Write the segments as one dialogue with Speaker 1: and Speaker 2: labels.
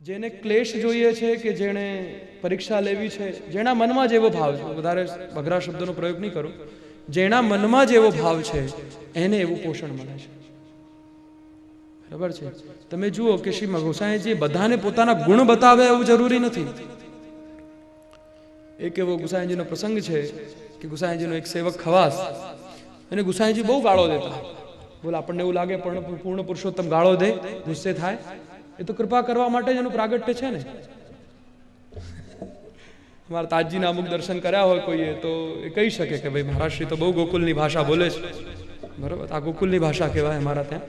Speaker 1: જેને ક્લેશ જોઈએ છે કે જેણે પરીક્ષા લેવી છે, જેના મનમાં જેવો ભાવ છે. વધારે અઘરા શબ્દનો પ્રયોગ નહીં કરું. જેના મનમાં જેવો ભાવ છે, એને એવું પોષણ મળે છે. બરાબર છે? તમે જુઓ કે શ્રી ગોસાઈજી બધાને પોતાના ગુણ બતાવે એવું જરૂરી નથી. એક એવો ગોસાઈજીનો પ્રસંગ છે કે ગુસાઈજીનો એક સેવક ખવાસ. અને ગુસાઈજી બહુ ગાળો દેતા. બોલ, આપણને એવું લાગે પણ પૂર્ણ પુરુષોત્તમ ગાળો દે, ગુસ્સે થાય. એ તો કૃપા કરવા માટે જ એનું પ્રાગટ્ય છે ને. મારા તાજજીના અમુક દર્શન કર્યા હોય કોઈએ તો એ કહી શકે કે ભાઈ મહારાષ્ટ્રી તો બહુ ગોકુલની ભાષા બોલે છે. બરાબર, આ ગોકુલની ભાષા કહેવાય અમારા ત્યાં.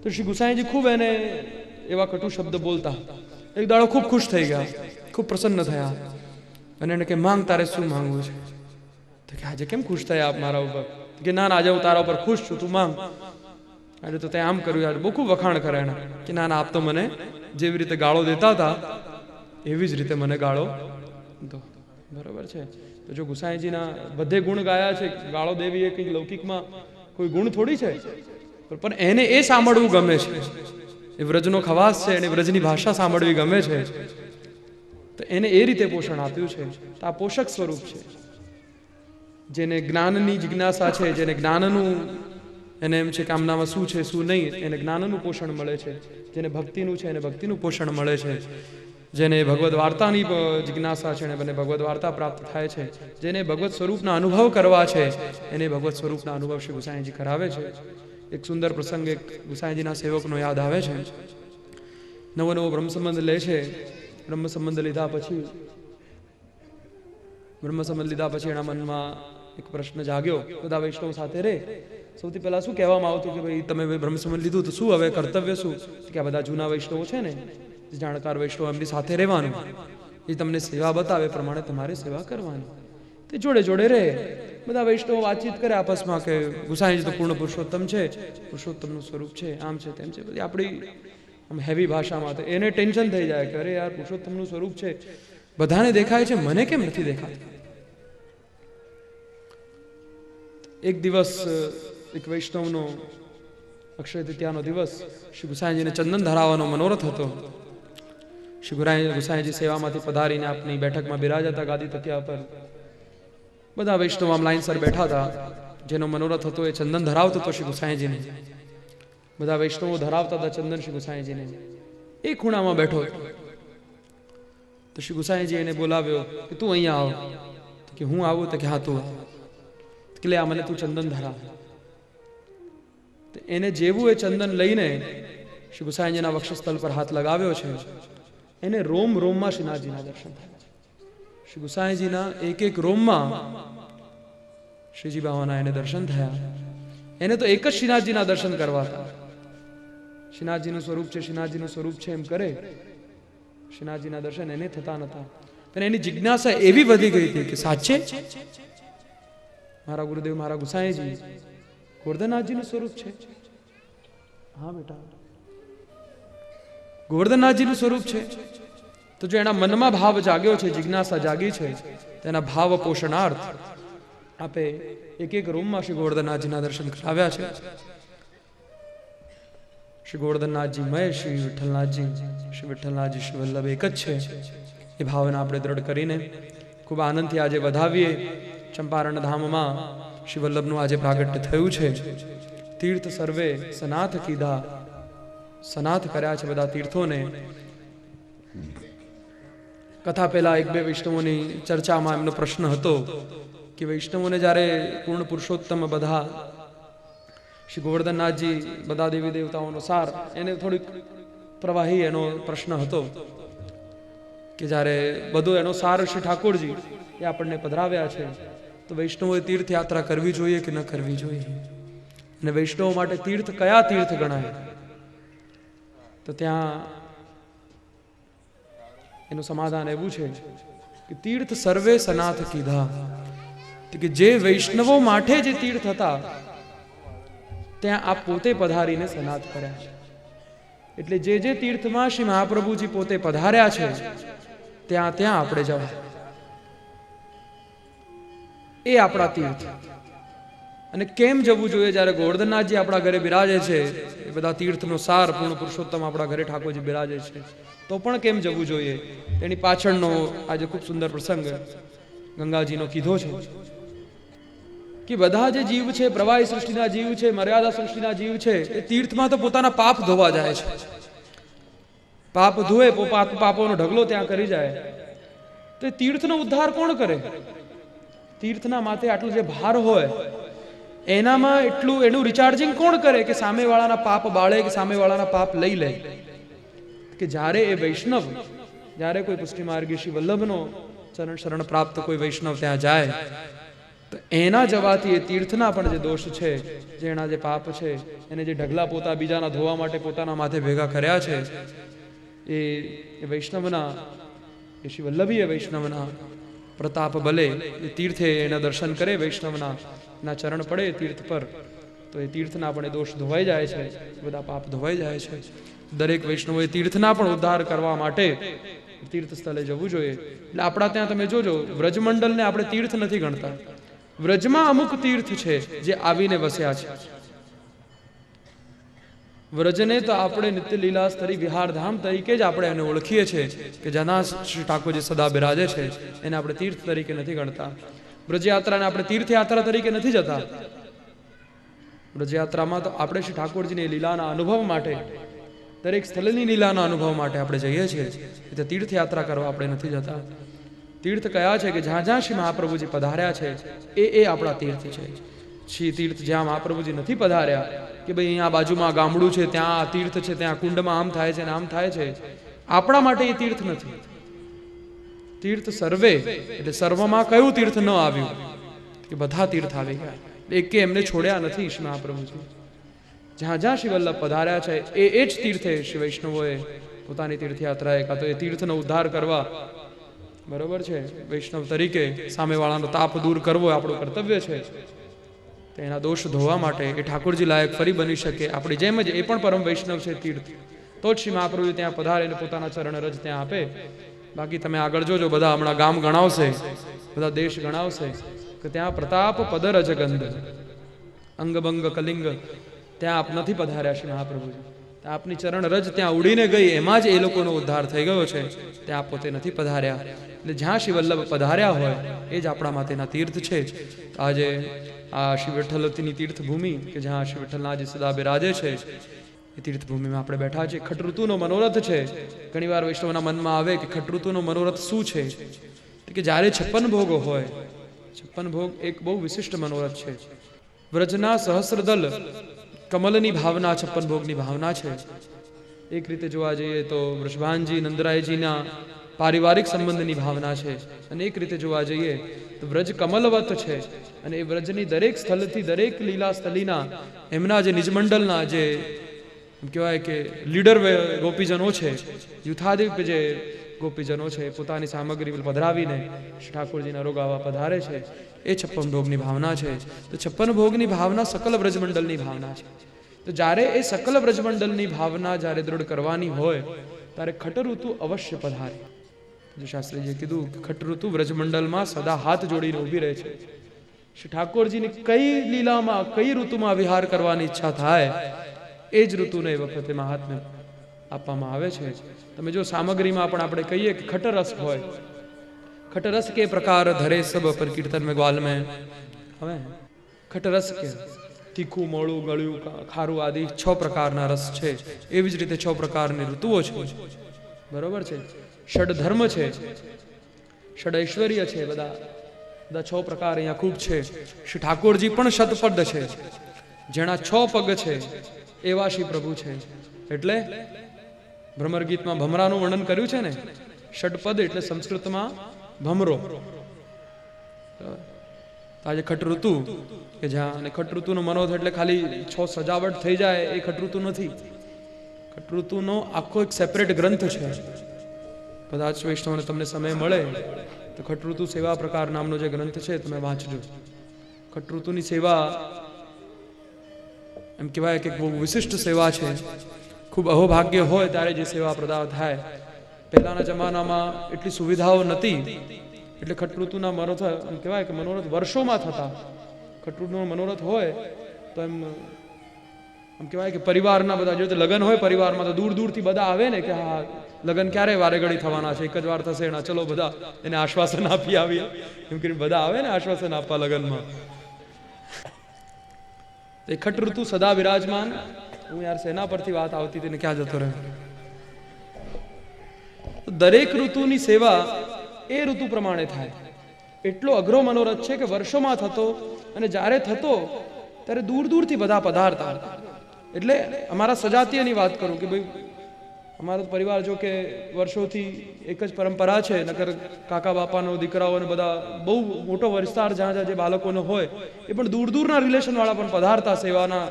Speaker 1: તો શ્રી ગુસાઈજી ખૂબ એને એવા કટુ શબ્દ બોલતા. એક દાડો ખૂબ ખુશ થઈ ગયા, ખૂબ પ્રસન્ન થયા. અને એને કે, માંગ તારે શું માંગવું છે? કે આજે કેમ ખુશ થયા આપ મારા ઉપર? કે ના ના, આજે હું તારા ઉપર ખુશ છું, તું માંગ. આજે તો તે આમ કર્યું યાર બહુ ખૂબ વખાણ કરે એને કે ના ના, આપ તો મને જેવી રીતે ગાળો દેતા હતા, એવી જ રીતે મને ગાળો દો. બરાબર છે? તો જો ગુસાઈજીના બધે ગુણ ગાયા છે, ગાળો દેવી એ કંઈક લૌકિકમાં કોઈ ગુણ થોડી છે? પણ એને એ સાંભળવું ગમે છે. એ વ્રજનો ખવાસ છે, એને વ્રજની ભાષા સાંભળવી ગમે છે. તો એને એ રીતે પોષણ આપ્યું છે. તો આ પોષક સ્વરૂપ છે. જેને જ્ઞાનની જિજ્ઞાસા છે, જેને જ્ઞાનનું એને એમ છે કે આમનામાં શું છે, શું નહીં, એને જ્ઞાનનું પોષણ મળે છે. જેને ભક્તિનું છે, એને ભક્તિનું પોષણ મળે છે. જેને ભગવદ્ વાર્તાની જિજ્ઞાસા છે, એને ભગવદ્ વાર્તા પ્રાપ્ત થાય છે. જેને ભગવત સ્વરૂપના અનુભવ કરવા છે, એને ભગવત સ્વરૂપના અનુભવ શ્રી ગુસાઈજી કરાવે છે. એક સુંદર પ્રસંગ એક ગુસાઈજીના સેવકનો યાદ આવે છે. નવો નવો બ્રહ્મ સંબંધ લે છે. બ્રહ્મ સંબંધ લીધા પછી બ્રહ્મ સંબંધ લીધા પછી એના મનમાં એક પ્રશ્ન જાગ્યો. બધા વૈષ્ણવ સાથે રે? સૌથી પહેલા શું કહેવામાં આવતું કે ભાઈ, તમે બ્રહ્મ લીધું તો શું હવે કર્તવ્ય શું? કે આ બધા જૂના વૈષ્ણવો છે ને જાણકાર વૈષ્ણવ એમની સાથે રહેવાનું. એ તમને સેવા બતાવે પ્રમાણે તમારે સેવા કરવાની. તે જોડે જોડે રહે બધા વૈષ્ણવો વાતચીત કરે આપસમાં કે ગુસાઈજી તો પૂર્ણ પુરુષોત્તમ છે, પુરુષોત્તમનું સ્વરૂપ છે, આમ છે તેમ છે. બધી આપણી આમ હેવી ભાષામાં તો એને ટેન્શન થઈ જાય કે, અરે યાર, પુરુષોત્તમનું સ્વરૂપ છે. બધાને દેખાય છે? મને કેમ નથી દેખાતું? એક દિવસ એક વૈષ્ણવનો અક્ષય તૃતીયાનો દિવસ, શ્રી ગુસાઈજીને ચંદન ધરાવવાનો મનોરથ હતો. શ્રી ગુરાઈ, ગુસાઈજી સેવામાંથી પધારીને આપની બેઠકમાં બિરાજતા ગાદી તકિયા પર બધા વૈષ્ણવ આમ લાઈનસર બેઠા હતા. જેનો મનોરથ હતો એ ચંદન ધરાવતો હતો શ્રી ગુસાઈજીને. બધા વૈષ્ણવો ધરાવતા હતા ચંદન શ્રી ગુસાઈજીને. એ ખૂણામાં બેઠો હતો. તો શ્રી ગુસાઈજી એને બોલાવ્યો કે તું અહીંયા આવ. કે હું આવું તો કે હા, તું. કે લે, આ મને તું ચંદન ધરાવ એને જેવું એ ચંદન લઈને શ્રી ગુસાઈજીના વક્ષસ્થળ પર હાથ લગાવ્યો છે. એને રોમ, રોમમાં શ્રીનાથજીના દર્શન થયા શ્રી ગુસાઈજીના એક એક રોમમાં શ્રીજી બાવાના એને દર્શન થયા. એને તો એક જ શ્રીનાથજીના દર્શન કરવા હતા. શ્રીનાથજીનું સ્વરૂપ છે, શ્રીનાથજીનું સ્વરૂપ છે, એમ કરે. શ્રીનાથજીના દર્શન એને થતા નતા. અને એની જિજ્ઞાસા એવી વધી ગઈ હતી કે સાચે? મારા ગુરુદેવ, મારા ગુસાઈજી, ગોવર્ધનનાથજીનું સ્વરૂપ છે. હા બેટા. ગોવર્ધનનાથજીનું સ્વરૂપ છે. તો જો એના મનમાં ભાવ જાગ્યો છે, જિજ્ઞાસા જાગી છે તેના ભાવ પોષણાર્થ આપે એક એક રૂમમાં શ્રી ગોવર્ધનનાથજીના દર્શન કરાવ્યા છે. શ્રી ગોવર્ધનનાથજી મય શ્રી વિઠ્ઠલનાથજી શ્રી વિઠ્ઠલનાથજી, શ્રી વલ્લભ એક જ છે. એ ભાવના આપણે દ્રઢ કરીને ખૂબ આનંદથી આજે વધાવીએ ચંપારણ ધામમાં શ્રી વલ્લભનું આજે પ્રાગટ્ય થયું છે. તીર્થ સર્વે સનાથ કીધા, સનાથ કર્યા છે બધા તીર્થોને. કથા પહેલા એક બે વૈષ્ણવોની ચર્ચામાં એમનો પ્રશ્ન હતો કે વૈષ્ણવોને જ્યારે પૂર્ણ પુરુષોત્તમ બધા શ્રી ગોવર્ધનનાથજી બધા દેવી દેવતાઓનો સાર. એને થોડીક પ્રવાહી એનો પ્રશ્ન હતો કે જ્યારે બધો એનો સાર શ્રી ઠાકોરજી એ આપણને પધરાવ્યા છે, તો વૈષ્ણવોએ તીર્થયાત્રા કરવી જોઈએ કે ન કરવી જોઈએ? અને વૈષ્ણવો માટે તીર્થ કયા તીર્થ ગણાય? તો ત્યાં એનું સમાધાન એવું છે કે તીર્થ સર્વે સનાથ કીધા. કે જે વૈષ્ણવો માટે જે તીર્થ હતા ત્યાં આપ પોતે પધારીને સનાથ કર્યા. છે એટલે જે જે તીર્થમાં શ્રી મહાપ્રભુજી પોતે પધાર્યા છે, ત્યાં ત્યાં આપણે જવા. એ આપણા તીર્થ. અને કેમ જવું જોઈએ જ્યારે ગોવર્ધનનાથજી આપણા ઘરે બિરાજે છે, એ બધા તીર્થનો સાર, પૂર્ણ પુરુષોત્તમ આપણા ઘરે ઠાકોરજી બિરાજે છે, તો પણ કેમ જવું જોઈએ? તેની પાછળનો આજે ખૂબ સુંદર પ્રસંગ ગંગાજીનો કીધો છે. કે બધા જે જીવ છે, પ્રવાહી સૃષ્ટિના જીવ છે, મર્યાદા સૃષ્ટિના જીવ છે, એ તીર્થમાં તો પોતાના પાપ ધોવા જાય છે. પાપ ધોએ પાપોનો ઢગલો ત્યાં કરી જાય. તો તીર્થનો ઉદ્ધાર કોણ કરે? તીર્થના માથે આટલું જે ભાર હોય, એનામાં એટલું, એનું રિચાર્જિંગ કોણ કરે કે સામેવાળાના પાપ બાળે કે સામેવાળાના પાપ લઈ લે? કે જ્યારે એ વૈષ્ણવ, જ્યારે કોઈ પુષ્ટિ માર્ગી શ્રી વલ્લભનો ચરણ શરણ પ્રાપ્ત કોઈ વૈષ્ણવ ત્યાં જાય તો એના જવાથી એ તીર્થના પણ જે દોષ છે, જે એના જે પાપ છે, એને જે ઢગલા પોતા બીજાના ધોવા માટે પોતાના માથે ભેગા કર્યા છે, એ વૈષ્ણવના, એ શ્રી વૈષ્ણવના પ્રતાપ બલે એ તીર્થે એના દર્શન કરે, વૈષ્ણવના ના ચરણ પડે તીર્થ પર, તો એ તીર્થના પણ એ દોષ ધોવાઈ જાય છે બધા પાપ ધોવાઈ જાય છે. દરેક વૈષ્ણવોએ તીર્થના પણ ઉદ્ધાર કરવા માટે તીર્થ સ્થળે જવું જોઈએ. એટલે આપણા ત્યાં તમે જોજો, વ્રજમંડલને આપણે તીર્થ નથી ગણતા. વ્રજમાં અમુક તીર્થ છે જે આવીને વસ્યા છે. વ્રજને તો આપણે નિત્ય લીલા સ્તરી વિહારધામ તરીકે જ આપણે એને ઓળખીએ છીએ કે જેના શ્રી ઠાકોરજી સદા બિરાજે છે, એને આપણે તીર્થ તરીકે નથી ગણતા. વ્રજયાત્રાને આપણે તીર્થયાત્રા તરીકે નથી જતા. વ્રજયાત્રામાં તો આપણે શ્રી ઠાકોરજીની લીલાના અનુભવ માટે, દરેક સ્થળની લીલાના અનુભવ માટે આપણે જઈએ છીએ. એટલે તીર્થયાત્રા કરવા આપણે નથી જતા. તીર્થ કયા છે કે જ્યાં જ્યાં શ્રી મહાપ્રભુજી પધાર્યા છે, એ એ આપણા તીર્થ છે. શ્રી તીર્થ જ્યાં મહાપ્રભુજી નથી પધાર્યા, કે ભાઈ અહીંયા બાજુમાં ગામડું છે, ત્યાં તીર્થ છે, ત્યાં કુંડમાં આમ થાય છે ને આમ થાય છે, આપણા માટે એ તીર્થ નથી. તીર્થ સર્વે, એટલે સર્વમાં કયું તીર્થ ન આવ્યું? કે બધા તીર્થ આવી ગયા. એકે એમને છોડ્યા નથી શ્રી મહાપ્રભુજી. જ્યાં જ્યાં શ્રી વલ્લભ પધાર્યા છે, એ એ જ તીર્થે શ્રી વૈષ્ણવોએ પોતાની તીર્થયાત્રાએ કાં તો એ તીર્થનો ઉદ્ધાર કરવા બરોબર છે? વૈષ્ણવ તરીકે સામેવાળાનો તાપ દૂર કરવો એ આપણું કર્તવ્ય છે. તેના દોષ ધોવા માટે એ ઠાકોરજી લાયક ફરી બની શકે. આપણી જેમ જ એ પણ પરમ વૈષ્ણવ છે તીર્થ. તો જ શ્રી મહાપ્રભુ ત્યાં પધારે પોતાના ચરણ રજ ત્યાં આપે. બાકી તમે આગળ જોજો, બધા હમણાં ગામ ગણાવશે, બધા દેશ ગણાવશે, કે ત્યાં પ્રતાપ પદર અજગંધ અંગભંગ કલિંગ, ત્યાં આપ નથી પધાર્યા શ્રી મહાપ્રભુજી. આપની ચરણ રજ ત્યાં ઉડીને ગઈ, એમાં જ એ લોકોનો ઉદ્ધાર થઈ ગયો છે. ત્યાં પોતે નથી પધાર્યા. એટલે જ્યાં શ્રી વલ્લભ પધાર્યા હોય, એ જ આપણા માટેના તીર્થ છે આજે આ શ્રી વિઠ્ઠલની તીર્થભૂમિ, કે જ્યાં શ્રી વિઠ્ઠલનાથજી સદા બિરાજે છે, એ તીર્થભૂમિમાં આપણે બેઠા છીએ. ખટઋતુનો મનોરથ છે. ઘણીવાર વૈષ્ણવના મનમાં આવે કે ખટઋતુનો મનોરથ શું છે? કે જ્યારે છપ્પન ભોગો હોય, છપ્પન ભોગ એક બહુ વિશિષ્ટ મનોરથ છે. વ્રજના સહસ્રદલ કમલની ભાવના, છપ્પન ભોગની ભાવના છે. એક રીતે જોવા જઈએ તો વૃષભાનજી, નંદરાયજીના પારિવારિક સંબંધની ભાવના છે. અને એક રીતે જોવા જઈએ તો વ્રજ કમલવત છે. અને એ વ્રજની દરેક સ્થળથી દરેક લીલા સ્થળીના એમના જે નિજમંડલના જે કહેવાય કે લીડર ગોપીજનો છે, યુથાદેવ જે ગોપીજનો છે પોતાની સામગ્રી પધરાવીને ઠાકોરજીના રોગાવા પધારે છે. એ છપ્પન ભોગની ભાવના છે. તો છપ્પન ભોગની ભાવના સકલ વ્રજમંડળની ભાવના છે. તો જ્યારે એ સકલ વ્રજમંડળની ભાવના જ્યારે દૃઢ કરવાની હોય, ત્યારે ખટઋતુ અવશ્ય પધારે. જો શાસ્ત્રીજીએ કીધું કે ખટઋતુ વ્રજમંડળમાં સદા હાથ જોડીને ઊભી રહે છે. શ્રી ઠાકોરજીની કઈ લીલામાં, કઈ ઋતુમાં વિહાર કરવાની ઈચ્છા થાય, એ જ ઋતુને વખતે મહાત્મ્ય આપવામાં આવે છે. તમે જો સામગ્રીમાં પણ આપણે કહીએ કે ખટરસ હોય, ખટરસ કે પ્રકાર ધરે સબ પર કીર્તન મેં ગ્વાલ મેં? હવે, ખટરસ કે તીખું, મોળું, ગળ્યું ખારું આદિ છ પ્રકારના રસ છે. એવી જ રીતે છ પ્રકારની ઋતુઓ છે. બરોબર છે? ષડ ધર્મ છે. ષડ ઐશ્વર્ય છે બધા. બધા છ પ્રકાર અહીંયા ખૂબ છે. શ્રી ઠાકોરજી પણ શતપદ છે. જેના છ પગ છે. એવા શ્રી પ્રભુ છે. એટલે ભ્રમર ગીતમાં ભમરાનું વર્ણન કર્યું છે ને? ષડપદ એટલે સંસ્કૃતમાં ભમરો. આજે આજે ખટઋતુ કે જ્યાં, અને ખટઋતુનો મનોથ એટલે ખાલી છ સજાવટ થઈ જાય, એ ખટઋતુ નથી. ખટઋતુનો આખો એક સેપરેટ ગ્રંથ છે. કદાચ વૈષ્ણવને તમને સમય મળે, તો ખટઋતુ સેવા પ્રકાર નામનો જે ગ્રંથ છે, તમે વાંચજો. ખટઋતુની સેવા એમ કહેવાય કે બહુ વિશિષ્ટ સેવા છે. ખૂબ અહોભાગ્ય હોય ત્યારે જે સેવા પ્રદાન થાય. પહેલાના જમાનામાં એટલી સુવિધાઓ નથી એટલે ખટૃતુના મનોરથ કહેવાય કે મનોરથ વર્ષોમાં થતા. ખટરૂનો મનોરથ હોય તો એમ આમ કહેવાય કે પરિવારના બધા, જો લગ્ન હોય પરિવારમાં તો દૂર દૂરથી બધા આવે ને કે હા, લગ્ન ક્યારે વારે ઘડી થવાના છે? એક જ વાર થશે એના ચલો બધા એને આશ્વાસન આપી આવીએ. એમ કરીને બધા આવે ને આશ્વાસન આપવા લગ્નમાં. એ ખટ ઋતુ સદા વિરાજમાન હું યાર સેના પરથી વાત આવતી હતી ક્યાં જતો રહ્યો? દરેક ઋતુની સેવા એ ઋતુ પ્રમાણે થાય. એટલો અઘરો મનોરથ છે કે વર્ષોમાં થતો અને જ્યારે થતો ત્યારે દૂર દૂરથી બધા પધારતા. એટલે અમારા સજાતીયની વાત કરું કે ભાઈ, અમારો પરિવાર જો કે વર્ષોથી એક જ પરંપરા છે, નકર કાકા બાપાનો દીકરાઓને બધા બહુ મોટો વિસ્તાર જ્યાં જ્યાં જે બાળકોનો હોય, એ પણ દૂર દૂરના રિલેશનવાળા પણ પધારતા સેવાના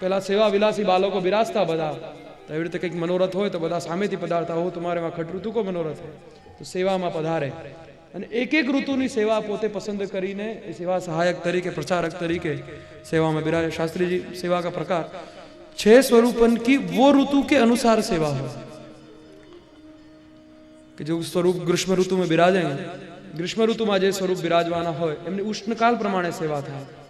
Speaker 1: પહેલાં સેવા વિલાસી બાળકો બિરાજતા બધા. તો એવી રીતે કંઈક મનોરથ હોય તો બધા સામેથી પધારતા. હો, તમારે એમાં ખટ ઋતુ કો મનોરથ હોય? તો સેવામાં પધારે. અને એક એક ઋતુની સેવા પોતે પસંદ કરીને એ સેવા સહાયક તરીકે, પ્રચારક તરીકે સેવામાં બિરાજે. શાસ્ત્રીજી, સેવા કા પ્રકાર? છે સ્વરૂપન કી વો ઋતુ કે અનુસાર સેવા હોય. કે જો સ્વરૂપ ગ્રીષ્મ ઋતુમાં બિરાજે. ગ્રીષ્મ ઋતુમાં જે સ્વરૂપ બિરાજવાના હોય, એમની ઉષ્ણકાલ પ્રમાણે સેવા થાય.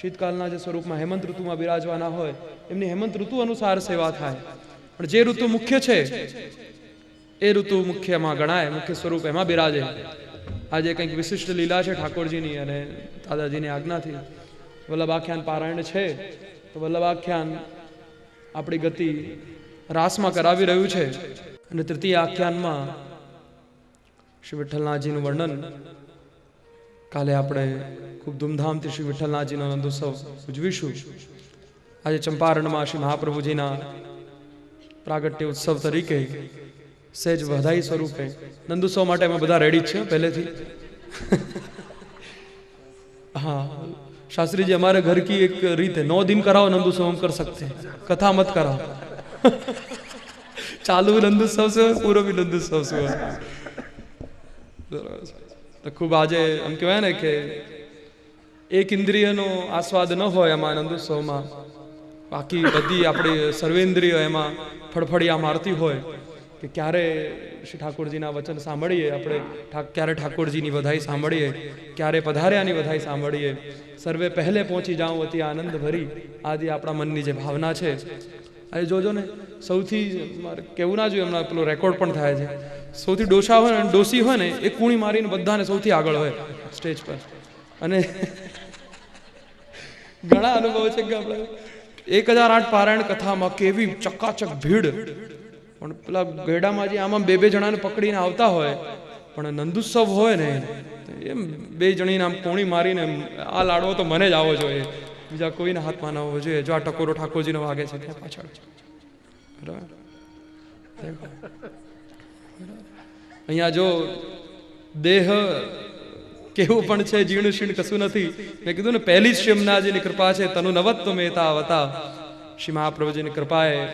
Speaker 1: શીતકાલના જે સ્વરૂપમાં હેમંત ઋતુમાં બિરાજવાના હોય, એમની હેમંત ઋતુ અનુસાર સેવા થાય. પણ જે ઋતુ મુખ્ય છે, એ ઋતુ મુખ્યમાં ગણાય, મુખ્ય સ્વરૂપ એમાં બિરાજે. આજે કંઈક વિશિષ્ટ લીલા છે ઠાકોરજીની અને દાદાજીની આજ્ઞાથી. વલ્લભાખ્યાન પારાયણ છે, તો વલ્લભાખ્યાન આપણી ગતિ રાસમાં કરાવી રહ્યું છે. અને તૃતીય આખ્યાનમાં શ્રી વિઠ્ઠલનાથજીનું વર્ણન કાલે આપણે ખૂબ ધૂમધામથી શ્રી વિઠ્ઠલનાથજીનો નંદોત્સવ ઉજવીશું આજે ચંપારણમાં શ્રી મહાપ્રભુજીના પ્રાગટ્ય ઉત્સવ તરીકે સહેજ વધાઈ સ્વરૂપે નંદોત્સવ માટે અમે બધા રેડી જ છે પહેલેથી हाँ शास्त्री जी हमारे घर की एक रीत है नौ दिन कराओ नंदोत्सव हम कर सकते हैं कथा मत कराओ चालू नंदोत्सव से હોય, પૂરો બી નંદોત્સવ से હોય. તો ખૂબ આજે એમ કહેવાય ને કે એક ઇન્દ્રિયનો આસ્વાદ ન હોય એમાં નંદોત્સવમાં બાકી બધી આપણી સર્વેન્દ્રિય એમાં ફળફળિયા મારતી હોય કે ક્યારે શ્રી ઠાકોરજીના વચન સાંભળીએ, આપણે ક્યારે ઠાકોરજીની વધાઈ સાંભળીએ, ક્યારે પધાર્યાની વધાઈ સાંભળીએ. સર્વે પહેલે પહોંચી જાઉં અતિ આનંદ ભરી. આદિ આપણા મનની જે ભાવના છે આજે જોજો ને, સૌથી મારે કેવું ના જોઈએ, હમણાં પેલો રેકોર્ડ પણ થાય છે. સૌથી ડોસા હોય ને ડોસી હોય ને, એ કૂણી મારીને બધાને સૌથી આગળ હોય, સ્ટેજ પર. અને ઘણા અનુભવ છે કે આપણે એક હજાર આઠ પારાયણ કથામાં કેવી ચકાચક ભીડ. પણ પેલા ગયડામાં જે આમાં બે બે જણાને પકડીને આવતા હોય, પણ નંદુત્સવ હોય ને, એમ બે જણીને આમ કોણી મારીને આ લાડવો તો મને જ આવો જોઈએ. બીજા કોઈને હાથમાં ના હોવો જોઈએ. જો આ ટકોરો ઠાકોરજીનો વાગે છે, ત્યાં પાછળ. અહીંયા જો દેહ કેવું પણ છે જીર્ણ શીર્ણ કશું નથી. મેં કીધું ને, પહેલી જ શિમનાજીની કૃપા છે તનુ નવત્વ મેતા વતા શ્રી મહાપ્રભુજીની કૃપાએ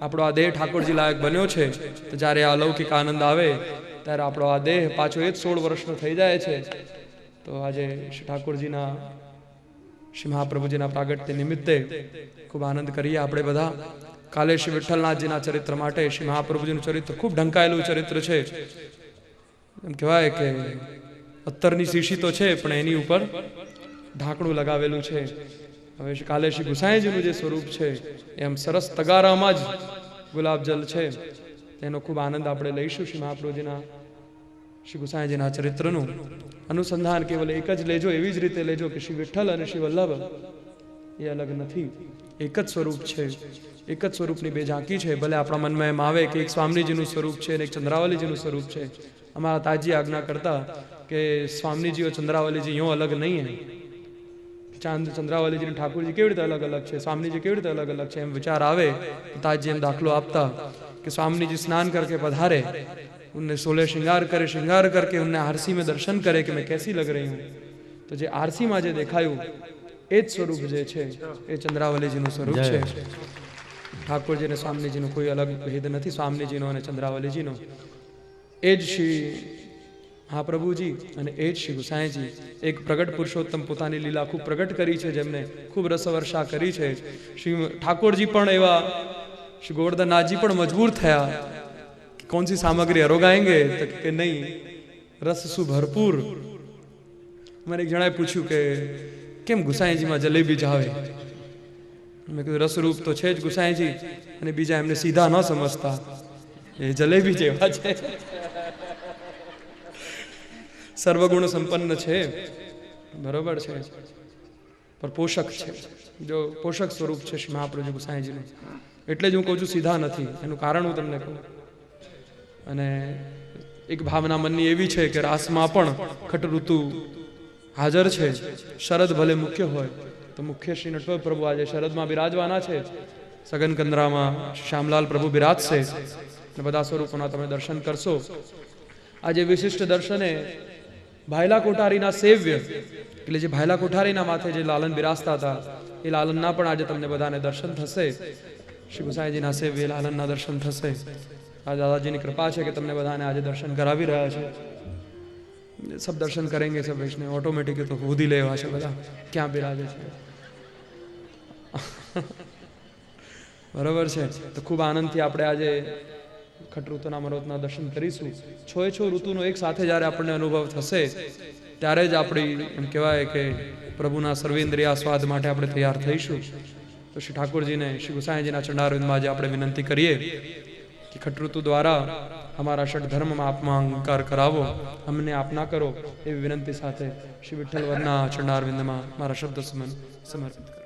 Speaker 1: આપણો આ દેહ ઠાકોરજી લાયક બન્યો છે. તો જ્યારે આ અલૌકિક આનંદ આવે, ત્યારે આપણો આ દેહ પાછો એ જ સોળ વર્ષનો થઈ જાય છે. તો આજે શ્રી ઠાકોરજીના, શ્રી મહાપ્રભુજીના પ્રાગટ્ય નિમિત્તે ખૂબ આનંદ કરીએ આપણે બધા. કાલે શ્રી વિઠ્ઠલનાથજીના ચરિત્ર માટે શ્રી મહાપ્રભુજીનું ચરિત્ર ખૂબ ઢંકાયેલું ચરિત્ર છે. એમ કહેવાય કે અત્તરની શીશી તો છે, પણ એની ઉપર ઢાંકણું લગાવેલું છે. હવે કાલે શ્રી ગુસાઈજીનું જે સ્વરૂપ છે, એમ સરસ તગારામાં જ ગુલાબજલ છે. તેનો ખૂબ આનંદ આપણે લઈશું શ્રી મહાપ્રભુજીના, શ્રી ગુસાઈજીના ચરિત્રનું. અનુસંધાન કેવલ એક જ લેજો, એવી જ રીતે લેજો કે શ્રી વિઠ્ઠલ અને શ્રી વલ્લભ એ અલગ નથી. એક જ સ્વરૂપ છે. એક જ સ્વરૂપની બે ઝાંકી છે. ભલે આપણા મનમાં એમ આવે કે એક સ્વામીજીનું સ્વરૂપ છે અને એક ચંદ્રાવલીજીનું સ્વરૂપ છે. અમારા ताजी આજ્ઞા કરતા કે સ્વામીજીઓ ચંદ્રાવલીજી और અલગ નહીં હે. ચાંદ ચંદ્રાવલી અને ઠાકોરજી કેવી રીતે અલગ અલગ છે? સ્વામીજી કેવી રીતે અલગ અલગ છે? એમ વિચાર આવે તાજી એમ દાખલો આપતા કે સ્વામીજી સ્નાન કરકે પધારે उनने સોલે श्रृंगार કરે श्रृंगार करके उनने आरसी में दर्शन करे कि मैं कैसी लग रही हूँ तो જે आरसी में जे એ જ સ્વરૂપ જે છે એ ચંદ્રાવલીજીનું સ્વરૂપ છે. ઠાકોરજી અને સ્વામીજીનો કોઈ અલગ ભેદ નથી સ્વામીજીનો અને ચંદ્રાવલીજીનો. એ જ શ્રી હા પ્રભુજી અને એ જ શ્રી ગુસાઈજી એક પ્રગટ પુરુષોત્તમ પોતાની લીલા ખૂબ પ્રગટ કરી છે, જેમને ખૂબ રસવર્ષા કરી છે. શ્રી ઠાકોરજી પણ એવા, શ્રી ગોવર્ધનનાથજી પણ મજબૂર થયા. કોણ સી સામગ્રી અરોગાએંગે કે નહીં, રસ શું ભરપૂર? મને એક જણાએ પૂછ્યું કે, કેમ ગુસાઈજીમાં જલેબી જાવે મેં કીધું, રસરૂપ તો છે જ ગુસાઈજી અને બીજા એમને સીધા ન સમજતા. એ જલેબી જેવા છે. સર્વગુણ સંપન્ન છે. બરોબર છે. પણ પોષક છે. જો પોષક સ્વરૂપ છે શ્રી મહાપ્રભુ ગુસાઈજીનું. એટલે જ હું કહું છું સીધા નથી. એનું કારણ હું તમને કહું. અને એક ભાવના મનની એવી છે કે રાસમાં પણ ખટ ઋતુ હાજર છે. શરદ ભલે મુખ્ય હોય, તો મુખ્ય શ્રી નટવર પ્રભુ આજે શરદમાં બિરાજવાના છે. સગન કંદરામાં શ્યામલાલ પ્રભુ બિરાજશે. અને બધા સ્વરૂપોના તમે દર્શન કરશો. આજે વિશિષ્ટ દર્શને ભાયલા કોઠારીના સેવ્ય, એટલે જે ભાયલા કોઠારીના માથે જે લાલન બિરાજતા હતા, એ લાલનના પણ આજે તમને બધાને દર્શન થશે. શ્રી ગુસાઈજીના સેવ્ય લાલનના દર્શન થશે. આ દાદાજીની કૃપા છે કે તમને બધાને આજે દર્શન કરાવી રહ્યા છે. સબ દર્શન કરેંગે સબ વૈષ્ણવ ઓટોમેટિક તો હોદી લેવા છે બધા. ક્યાં બિરાજે છે? બરાબર છે. તો ખૂબ આનંદથી આપણે આજે ખટ ઋતુના દર્શન કરીશું. છો એ છો ઋતુનો એક સાથે જ્યારે આપણને અનુભવ થશે, ત્યારે જ આપણી એમ કહેવાય કે પ્રભુના સર્વેન્દ્રિય સ્વાદ માટે આપણે તૈયાર થઈશું. તો શ્રી ઠાકોરજીને, શ્રી ગુસાઈજીના ચંડારવિંદમાં આજે આપણે વિનંતી કરીએ કે ખટઋતુ દ્વારા અમારા ષટ ધર્મમાં આપમાં અંકાર કરાવો, અમને આપ ના કરો એવી વિનંતી સાથે શ્રી વિઠ્ઠલ વરના ચંડારવિંદમાં મારા શબ્દ સમર્પિત કરો